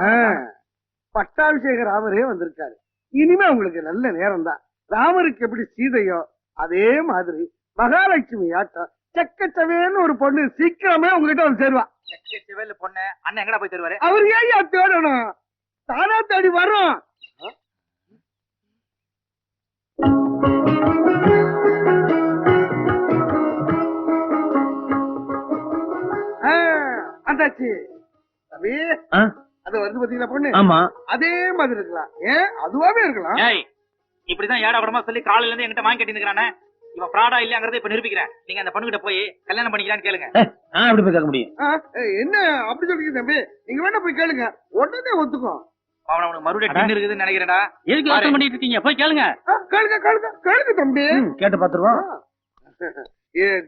ஆ, பட்டாபிஷேக ராமரே வந்திருக்காரு. இனிமே உங்களுக்கு நல்ல நேரம் தான் ராமருக்கு எப்படி சீதையோ அதே மாதிரி மகாலட்சுமி ஆட்டம் செக்கச்சவேன்னு ஒரு பொண்ணு சீக்கிரமே உங்ககிட்ட வந்து சேருவா. செவல்ல பொண்ணு அண்ணன் எங்கடா போய் தருவாரு அவர் ஏன் தேடணும்? தானா தேடி வரும் வந்தாச்சு. தம்பி அது வருது பாத்தீங்களா பொண்ணு? ஆமா. அதே மாதிரி இருக்கலாம். ஏன் அதுவாவே இருக்கலாம். ஏய் இப்படிதான் ஏடா கூடமா சொல்லி காலையில இருந்து என்கிட்ட வாங்கி கட்டினுக்கிறானே இவன் ஃப்ராடா இல்லங்கறத இப்ப நிரூபிக்கிறேன். நீங்க அந்த பொண்ணுகிட்ட போய் கல்யாணம் பண்ணிக்கலாம்னு கேளுங்க. போய் கேட்க முடியும்? என்ன அப்படி சொல்றீங்க தம்பி? நீங்க வேணா போய் கேளுங்க. உடனே ஒத்துக்கும் அவன அவனுக்கு மறுபடியும் டின் இருக்குதுன்னு நினைக்கிறேன்டா. எதுக்கு யோசனை பண்ணிட்டு இருக்கீங்க? போய் கேளுங்க. கேளுங்க கேளுங்க கேளுங்க தம்பி. கேட்டு பாத்துருவோம். ஏ